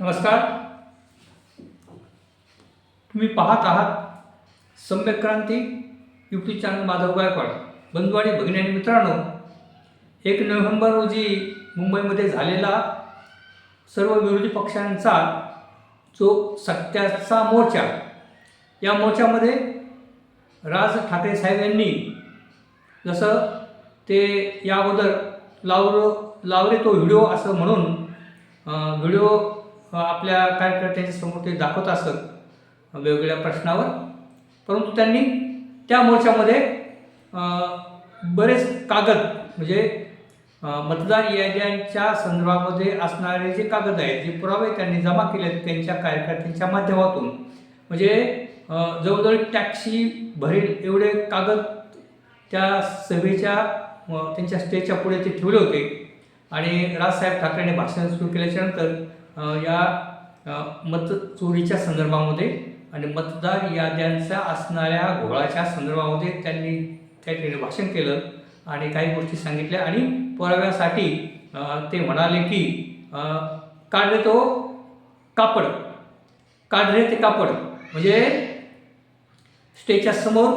नमस्कार. तुम्ही पाहत आहात सम्यक क्रांती यूट्यूब चॅनल माधव गायकवाड. बंधू आणि भगिनी आणि मित्रांनो एक नोव्हेंबर रोजी मुंबईमध्ये झालेला सर्व विरोधी पक्षांचा जो सत्याचा मोर्चा या मोर्चामध्ये राज ठाकरे साहेब यांनी जसं ते या अगोदर लावर लावरे तो व्हिडिओ असं म्हणून व्हिडिओ आपल्या कार्यकर्त्यांच्या समोर ते दाखवत असत वेगवेगळ्या प्रश्नावर. परंतु त्यांनी त्या मोर्चामध्ये बरेच कागद म्हणजे मतदान मतदार याद्यांच्या संदर्भामध्ये असणारे जे कागद आहेत जे पुरावे त्यांनी जमा केले आहेत त्यांच्या कार्यकर्त्यांच्या माध्यमातून. म्हणजे जवळजवळ टॅक्सी भरेल एवढे कागद त्या सभेच्या त्यांच्या स्टेजच्या पुढे ते ठेवले होते. आणि राजसाहेब ठाकरेंनी भाषण सुरू केल्याच्यानंतर या मत चोरीच्या संदर्भामध्ये आणि मतदार याद्यांच्या असणाऱ्या घोळाच्या संदर्भामध्ये त्यांनी त्या ठिकाणी भाषण केलं आणि काही गोष्टी सांगितल्या आणि पुराव्यासाठी ते म्हणाले की काढले तो कापड. काढले ते कापड. म्हणजे स्टेजच्या समोर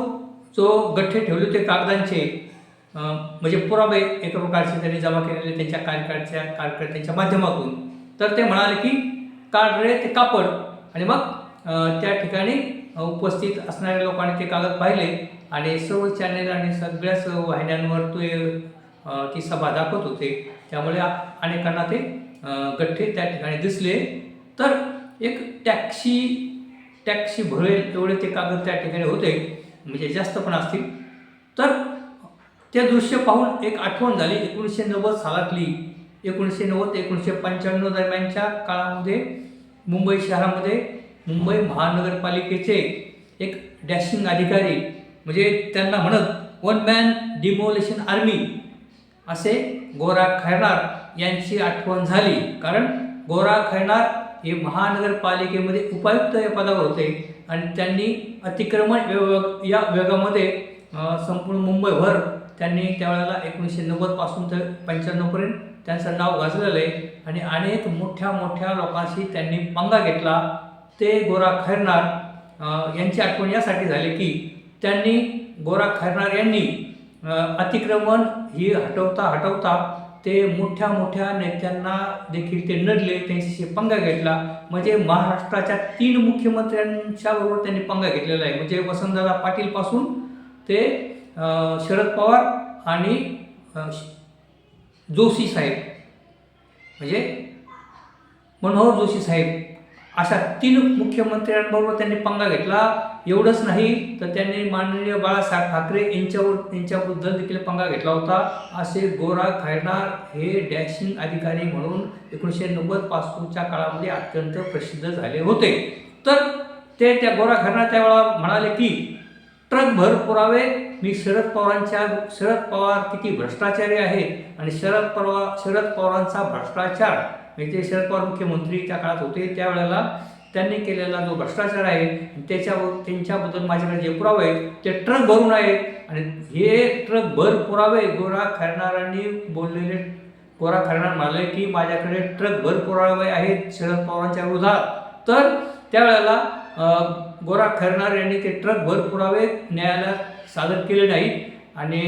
जो गठ्ठे ठेवले होते कागदांचे म्हणजे पुरावे एका प्रकारचे त्यांनी जमा केलेले त्यांच्या कार्यकर्त्या कार्यकर्त्यांच्या माध्यमातून. तर ते म्हणाले की काढ रे ते कापड. आणि मग त्या ठिकाणी उपस्थित असणाऱ्या लोकांनी ते कागद पाहिले आणि सर्व चॅनेल आणि सगळ्याच वाहिन्यांवर ते ती सभा दाखवत होते. त्यामुळे अनेकांना ते गठ्ठे त्या ठिकाणी दिसले. तर एक टॅक्सी टॅक्सी भरेल एवढे ते कागद त्या ठिकाणी होते म्हणजे जास्त पण असतील. तर ते दृश्य पाहून एक आठवण झाली. एकोणीसशे नव्वद सालातली एकोणीसशे नव्वद ते एकोणीसशे पंच्याण्णव दरम्यानच्या काळामध्ये मुंबई शहरामध्ये मुंबई महानगरपालिकेचे एक डॅशिंग अधिकारी म्हणजे त्यांना म्हणत वन मॅन डिमोलेशन आर्मी असे गोरा खैरनार यांची आठवण झाली. कारण गोरा खैरनार हे महानगरपालिकेमध्ये उपायुक्त या पदावर होते आणि त्यांनी अतिक्रमण विभाग- या विभागामध्ये संपूर्ण मुंबईभर त्यांनी त्यावेळेला एकोणीसशे नव्वदपासून तर पंच्याण्णवपर्यंत त्यांचं नाव गाजलेलं आहे. आणि अनेक मोठ्या मोठ्या लोकांशी त्यांनी पंगा घेतला. ते गोरा खैरनार यांची आठवण यासाठी झाली की त्यांनी गोरा खैरनार यांनी अतिक्रमण ही हटवता हटवता ते मोठ्या मोठ्या नेत्यांना देखील ते नडले त्यांच्याशी पंगा घेतला. म्हणजे महाराष्ट्राच्या तीन मुख्यमंत्र्यांच्या बरोबर त्यांनी पंगा घेतलेला आहे. म्हणजे वसंतदादा पाटीलपासून ते शरद पवार आणि जोशी साहेब. म्हणजे मनोहर जोशी साहेब. अशा तीन मुख्यमंत्र्यांबरोबर त्यांनी पंगा घेतला. एवढंच नाही तर त्यांनी माननीय बाळासाहेब ठाकरे यांच्यावर यांच्याबद्दल देखील पंगा घेतला होता. असे गोरा खैरनार हे डॅशिंग अधिकारी म्हणून एकोणीसशे नव्वद पासूनच्या काळामध्ये अत्यंत प्रसिद्ध झाले होते. तर ते त्या गोरा खैरनार त्यावेळा म्हणाले की ट्रकभर पुरावे मी शरद पवारांच्या शरद पवार किती भ्रष्टाचारी आहेत आणि शरद पवार शरद पवारांचा भ्रष्टाचार म्हणजे ते शरद पवार मुख्यमंत्री त्या काळात होते त्यावेळेला त्यांनी केलेला जो भ्रष्टाचार आहे त्याच्यावर त्यांच्याबद्दल माझ्याकडे जे पुरावे आहेत ते ट्रक भरून आहेत. आणि हे ट्रक भर पुरावे गोरा खैरनारांनी बोललेले गोरा खरणार म्हणाले की माझ्याकडे ट्रक भर पुरावे आहेत शरद पवारांच्या विरोधात. तर त्यावेळेला गोरा खैरनार यांनी ते ट्रक भर पुरावे न्यायालयात सादर केले नाही आणि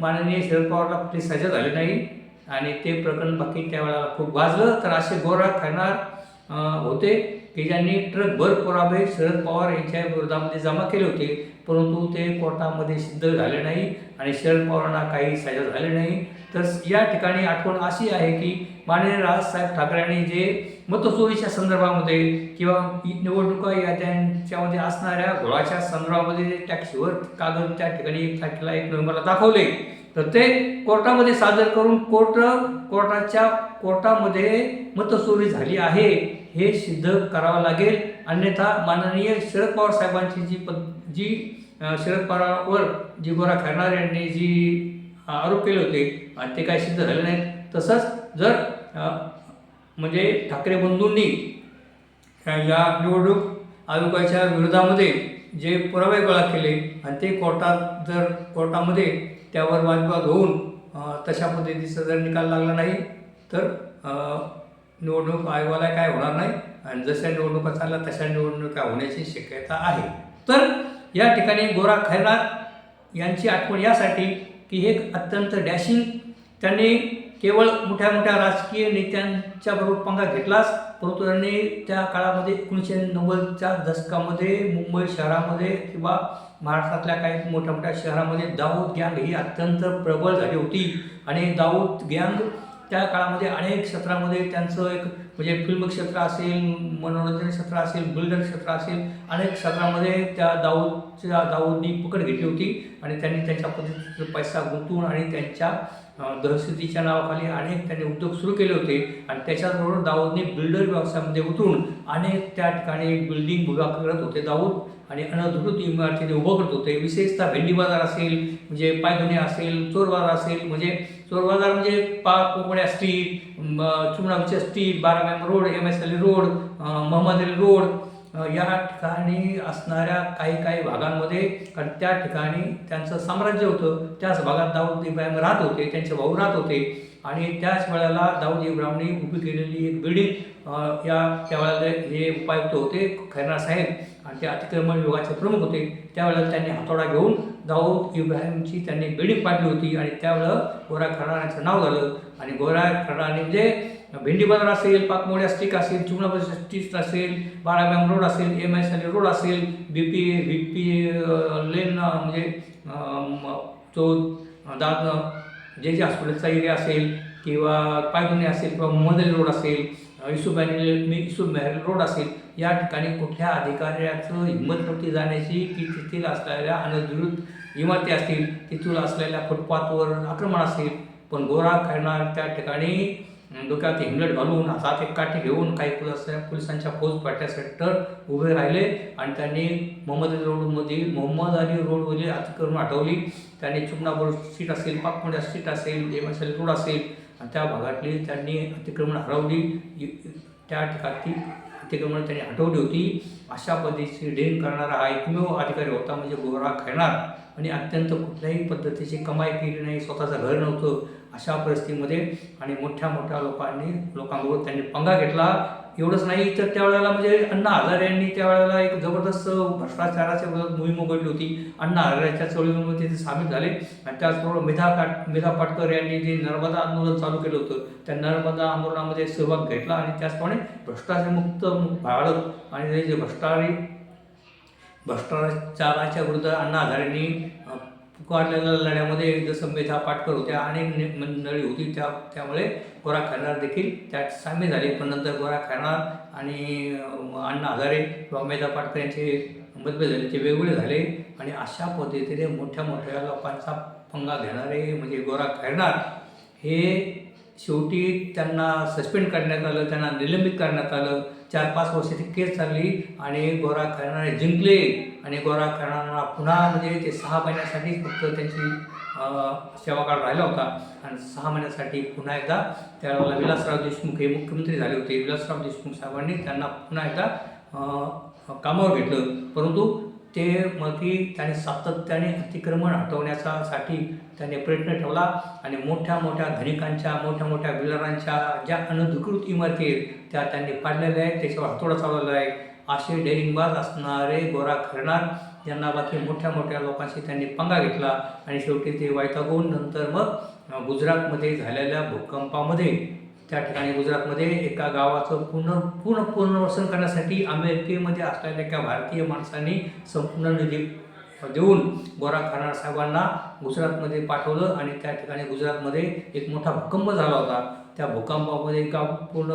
माननीय शरद पवारला ते सजा झाली नाही. आणि ते प्रकरण बाकी त्यावेळेला खूप गाजलं तर असे गोरा खाणार होते की ज्यांनी ट्रक भर पुरावे शरद पवार यांच्या विरोधामध्ये जमा केले होते. परंतु ते कोर्टामध्ये सिद्ध झाले नाही आणि शरद पवारांना काही सजा झाले नाही. तर या ठिकाणी आठवण अशी आहे की माननीय राजसाहेब ठाकरेंनी जे मतचोरीच्या संदर्भामध्ये किंवा निवडणुका या त्यांच्यामध्ये असणाऱ्या घोळाच्या संदर्भामध्ये जे टॅक्सीवर कागद त्या ठिकाणी एक तारखेला एक नोव्हेंबरला दाखवले तर ते कोर्टामध्ये सादर करून कोर्ट कोर्टाच्या कोर्टामध्ये मतचोरी झाली आहे हे सिद्ध करावं लागेल. अन्यथा माननीय शरद पवार साहेबांची जी पद जी शरद पवारावर जी गोरा खैरणार यांनी जी आरोप केले होते आणि ते काही सिद्ध झाले नाहीत. तसंच जर म्हणजे ठाकरे बंधूंनी या निवडणूक आयोगाच्या विरोधामध्ये जे पुरावे गोळा केले आणि ते कोर्टात जर कोर्टामध्ये त्यावर वादविवाद होऊन तशा पद्धतीचा जर निकाल लागला नाही तर निवडणूक आयोगाला काय होणार नाही आणि जशा निवडणुका चालल्या तशा निवडणुका होण्याची शक्यता आहे. तर या ठिकाणी गोरा खैरनार यांची आठवण यासाठी की हे अत्यंत डॅशिंग त्यांनी केवळ मोठ्या मोठ्या राजकीय नेत्यांच्या बरोबर पंगा घेतलाच परंतु त्यांनी त्या काळामध्ये एकोणीसशे नव्वदच्या दशकामध्ये मुंबई शहरामध्ये किंवा महाराष्ट्रातल्या काही मोठ्या मोठ्या शहरामध्ये दाऊद गँग ही अत्यंत प्रबळ झाली होती. आणि दाऊद गँग त्या काळामध्ये अनेक क्षेत्रामध्ये त्यांचं एक म्हणजे फिल्म क्षेत्र असेल मनोरंजन क्षेत्र असेल बिल्डर क्षेत्र असेल अनेक क्षेत्रामध्ये त्या दाऊदच्या दाऊदनी पकड घेतली होती आणि त्यांनी त्यांच्या पद्धतीचा पैसा गुंतवून आणि त्यांच्या दहशतीच्या नावाखाली अनेक त्यांनी उद्योग सुरू केले होते. आणि त्याच्याबरोबर दाऊदने बिल्डर व्यवसायामध्ये उतरून अनेक त्या ठिकाणी बिल्डिंग उभा करत होते दाऊद आणि अनधिकृत इमारतीने उभं करत होते. विशेषतः भेंडी बाजार असेल म्हणजे पायधुणे असेल चोर बाजार असेल म्हणजे चोर बाजार म्हणजे पा कोकण्या स्ट्रीट चुमणाच्या street बारामॅम road M S Ali road Mohammad Ali road या ठिकाणी असणाऱ्या काही काही भागांमध्ये कारण त्या ठिकाणी त्यांचं साम्राज्य होतं. त्याच भागात दाऊद इब्राहिम राहत होते त्यांचे भाऊ राहत होते. आणि त्याच वेळेला दाऊद इब्राहिमने उभी केलेली एक बिल्डिंग या त्यावेळेला हे उपायुक्त होते खैरनार साहेब. आणि ते अतिक्रमण युगाचे प्रमुख होते. त्यावेळेला त्यांनी हातोडा घेऊन दाऊद इब्राहिमची त्यांनी बिल्डिंग पाडली होती आणि त्यावेळेला गोरा खराणाचं नाव झालं. आणि गोरा खराणे म्हणजे भेंडी बाजार असेल पाकमोड्या स्टिक असेल चुनाबाज स्टिक असेल बाळाबाम रोड असेल एम एस एल रोड असेल B P V P lane म्हणजे तो दाद जे जे हॉस्पिटलचा एरिया असेल किंवा पायधुने असेल किंवा मोहम्मद रोड असेल युसुफ मॅरेल मी रोड असेल या ठिकाणी कुठल्या अधिकाऱ्याचं हिंमत नव्हती जाण्याची की तेथील असलेल्या अनधिकृत इमारती असतील तिथून असलेल्या फुटपाथवर आक्रमण असेल पण गोरा करणार त्या ठिकाणी डोक्यात हेल्मेट घालून हातात एक काठी घेऊन काही पोलीस पोलिसांच्या फौज पाट्यासेंटर तर उभे राहिले आणि त्यांनी मोहम्मद अली रोडमधील मोहम्मद अली रोडवरील अतिक्रमण हटवली. त्यांनी चुकनापूर स्ट्रीट असेल पाकमोड्या स्ट्रीट असेल एम एस एल रोड असेल त्या भागातली त्यांनी अतिक्रमण हरवली. त्या ठिकाणी अतिक्रमण त्यांनी हटवली होती. अशा पद्धतीची डेन करणारा हा एकमेव अधिकारी होता म्हणजे गोरा खेळणार आणि अत्यंत कुठल्याही पद्धतीची कमाई केली नाही. स्वतःचं घर नव्हतं. अशा परिस्थितीमध्ये आणि मोठ्या मोठ्या लोकांनी लोकांबरोबर त्यांनी पंगा घेतला. एवढंच नाही तर त्यावेळेला म्हणजे अण्णा हजारे यांनी त्यावेळेला एक जबरदस्त भ्रष्टाचाराच्या विरोधात मोहीम उघडली होती. अण्णा हजारेच्या चळवळीमध्ये ते सामील झाले. आणि त्याचबरोबर मेधा काट मेधा पाटकर यांनी जे नर्मदा आंदोलन चालू केलं होतं त्या नर्मदा आंदोलनामध्ये सहभाग घेतला आणि त्याचप्रमाणे भ्रष्टाचारमुक्त भारत आणि जे भ्रष्टाचारी भ्रष्टाचाराच्या विरुद्ध अण्णा हजारेंनी पुकारलेल्या लढ्यामध्ये जसं मेधा पाटकर होत्या अनेक मंडळी होती त्या त्यामुळे गोरा खैरनार देखील त्यात सामील झाले. पण नंतर गोरा खैरनार आणि अण्णा हजारे किंवा मेधा पाटकर यांचे मतभेद झाले ते वेगवेगळे झाले. आणि अशा पद्धतीने मोठ्या मोठ्या लोकांचा पंगा घेणारे म्हणजे गोरा खैरनार हे शेवटी त्यांना सस्पेंड करण्यात आलं त्यांना निलंबित करण्यात आलं. चार पाच वर्षाची केस चालली आणि गोरा खैरनारे जिंकले आणि गोरा खैरनारा पुन्हा म्हणजे ते सहा महिन्यासाठी फक्त त्यांची सेवाकाळ राहिला होता. आणि सहा महिन्यासाठी पुन्हा एकदा त्यावेळेला विलासराव देशमुख हे मुख्यमंत्री झाले होते. विलासराव देशमुख साहेबांनी त्यांना पुन्हा एकदा कामावर घेतलं. परंतु ते मग की त्याने सातत्याने अतिक्रमण हटवण्याचा साठी त्याने प्रयत्न ठेवला आणि मोठ्या मोठ्या धनिकांच्या मोठ्या मोठ्या बिल्डरांच्या ज्या अनधिकृत इमारती आहेत त्या त्यांनी पाडलेल्या आहेत त्याच्यावर हातोडा चालवला आहे. असे डेरिंगबाज असणारे गोरा खरणार यांना बाकी मोठ्या मोठ्या लोकांशी त्यांनी पंगा घेतला आणि शेवटी ते वैतागून नंतर मग गुजरातमध्ये झालेल्या भूकंपामध्ये त्या ठिकाणी गुजरातमध्ये एका गावाचं पूर्ण पूर्ण पुनर्वसन करण्यासाठी अमेरिकेमध्ये असलेल्या एका भारतीय माणसांनी संपूर्ण निधी देऊन गोरा खरार साहेबांना गुजरातमध्ये पाठवलं आणि त्या ठिकाणी गुजरातमध्ये एक मोठा भूकंप झाला होता. त्या भूकंपामध्ये गाव पूर्ण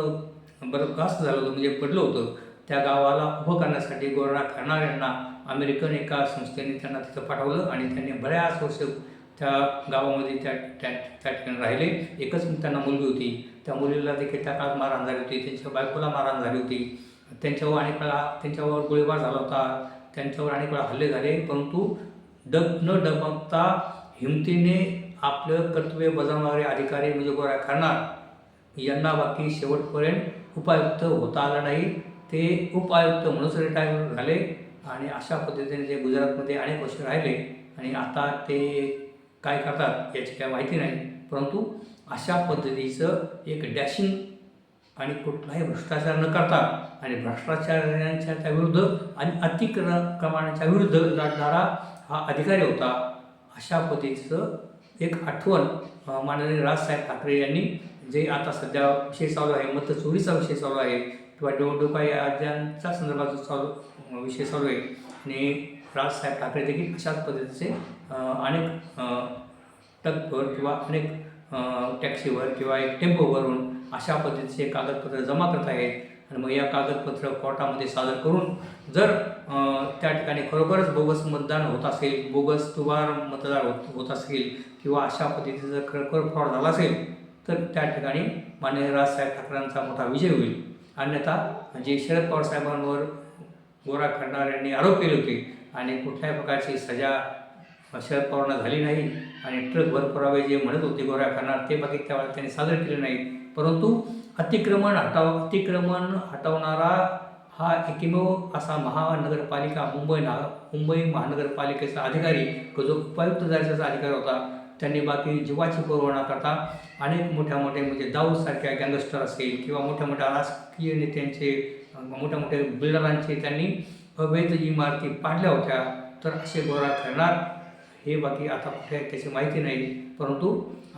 बरखास्त झालं होतं म्हणजे पडलं होतं. त्या गावाला उभं करण्यासाठी गोरा खरणार यांना अमेरिकन एका संस्थेने त्यांना तिथं पाठवलं आणि त्यांनी बऱ्याच वर्ष त्या गावामध्ये त्या त्या त्या ठिकाणी राहिले. एकच त्यांना मुलगी होती. त्या मुलीला देखील त्या काळात मारहाण झाली होती त्यांच्या बायकोला मारहाण झाली होती. त्यांच्यावर अनेक वेळा त्यांच्यावर गोळीबार झाला होता त्यांच्यावर अनेक वेळा हल्ले झाले परंतु डग न डगमगता हिमतीने आपलं कर्तव्य बजावणारे अधिकारी म्हणजे गोऱ्या खाणार यांना बाकी शेवटपर्यंत उपायुक्त होता आला नाही. ते उपायुक्त म्हणूनच रिटायर झाले आणि अशा पद्धतीने ते गुजरातमध्ये अनेक वर्ष राहिले आणि आता ते काय करतात याची काय माहिती नाही. परंतु अशा पद्धतीचं एक डॅशिंग आणि कुठलाही भ्रष्टाचार न करता आणि भ्रष्टाचारांच्या त्या विरुद्ध आणि अतिक्रमणाच्या विरुद्ध लढणारा हा अधिकारी होता अशा पद्धतीचं एक आठवण माननीय राजसाहेब ठाकरे यांनी जे आता सध्या विषय चालू आहे मतचोरीचा विषय चालू आहे किंवा निवडणुका याच्या संदर्भात जो चालू विषय चालू आहे आणि राजसाहेब ठाकरे देखील अशाच पद्धतीचे अनेक अ, किंवा अनेक टॅक्सीवर किंवा एक टेम्पोवरून अशा पद्धतीचे कागदपत्र जमा करत आहेत. आणि मग या कागदपत्र कोर्टामध्ये सादर करून जर त्या ठिकाणी खरोखरच बोगस मतदान होत असेल बोगस तुवार मतदार होत होत असेल किंवा अशा पद्धतीचा जर खरोखर फ्रॉड झाला असेल तर त्या ठिकाणी माननीय राजसाहेब ठाकरेंचा मोठा विजय होईल. अन्यथा जे शरद पवार साहेबांवर गोरा करणाऱ्यांनी आरोप केले होते आणि कुठल्याही प्रकारची सजा शरद पवारांना झाली नाही. आणि ट्रकभर पुरावे जे म्हणत होते गोऱ्या करणार ते बाकी त्यावेळेला त्यांनी सादर केले नाहीत. परंतु अतिक्रमण हटाव अतिक्रमण हटवणारा हा एकमेव असा महानगरपालिका मुंबई ना मुंबई महानगरपालिकेचा अधिकारी जो उपायुक्त दर्जाचा अधिकार होता त्यांनी बाकी जीवाची पुरवणा करता अनेक मोठ्या मोठे म्हणजे दाऊदसारख्या गँगस्टर असेल किंवा मोठ्या मोठ्या राजकीय नेत्यांचे मोठ्या मोठ्या बिल्डरांचे त्यांनी अवैध इमारती पाडल्या होत्या तर असे गोळा करणार हे बाकी आता कुठे आहेत त्याची माहिती नाही. परंतु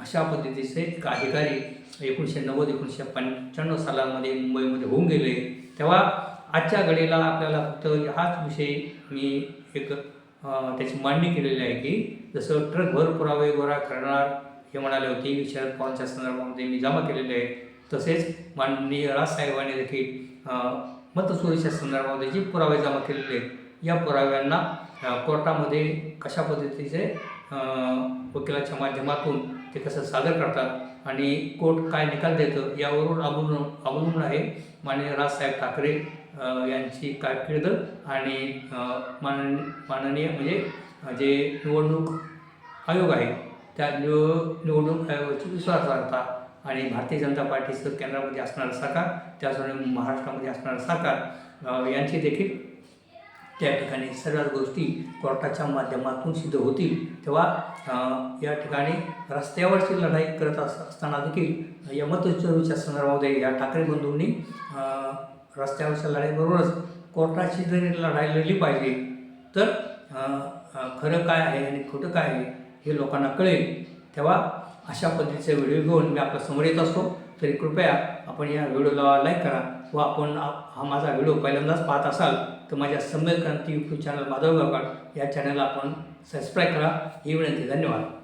अशा पद्धतीचे एक अधिकारी एकोणीसशे नव्वद एकोणीसशे पंच्याण्णव सालामध्ये मुंबईमध्ये होऊन गेले. तेव्हा आजच्या घडीला आपल्याला फक्त हाच विषय मी एक त्याची मांडणी केलेली आहे की जसं ट्रकभर पुरावे गोळा करणार हे म्हणाले होते शरद पवारांच्या संदर्भामध्ये मी जमा केलेले आहे तसेच माननीय राजसाहेबांनी देखील अ, मतचोरीच्या संदर्भामध्ये जे पुरावे जमा केलेले आहेत या पुराव्यांना कोर्टामध्ये कशा पद्धतीचे वकिलाच्या माध्यमातून ते कसं सादर करतात आणि कोर्ट काय निकाल देतं यावरून अवलंबून अवलंबून आहे माननीय राजसाहेब ठाकरे यांची कारकीर्द आणि मान माननीय म्हणजे जे निवडणूक आयोग आहे त्या निव निवडणूक आयोगाची विश्वासार्हता आणि भारतीय जनता पार्टीचं केंद्रामध्ये असणारं सरकार त्याचप्रमाणे महाराष्ट्रामध्ये असणारं सरकार यांची देखील त्या ठिकाणी सर्व गोष्टी कोर्टाच्या माध्यमातून सिद्ध होतील. तेव्हा या ठिकाणी रस्त्यावरची लढाई करत अस असताना देखील या संदर्भामध्ये या ठाकरे बंधूंनी रस्त्यावरच्या लढाईबरोबरच कोर्टाची जरी लढाई लढली पाहिजे तर खरं काय आहे आणि खोटं काय आहे हे लोकांना कळेल. तेव्हा अशा पद्धतीचे व्हिडिओ घेऊन मी आपल्यासमोर येत असतो. तरी कृपया आपण या व्हिडिओला लाईक करा व आपण हा माझा व्हिडिओ पहिल्यांदाच पाहत असाल. तर माझ्या सम्यक क्रांती यूट्यूब चॅनल माधव गावकर या चॅनलला आपण सबस्क्राईब करा. ही विनंती. धन्यवाद.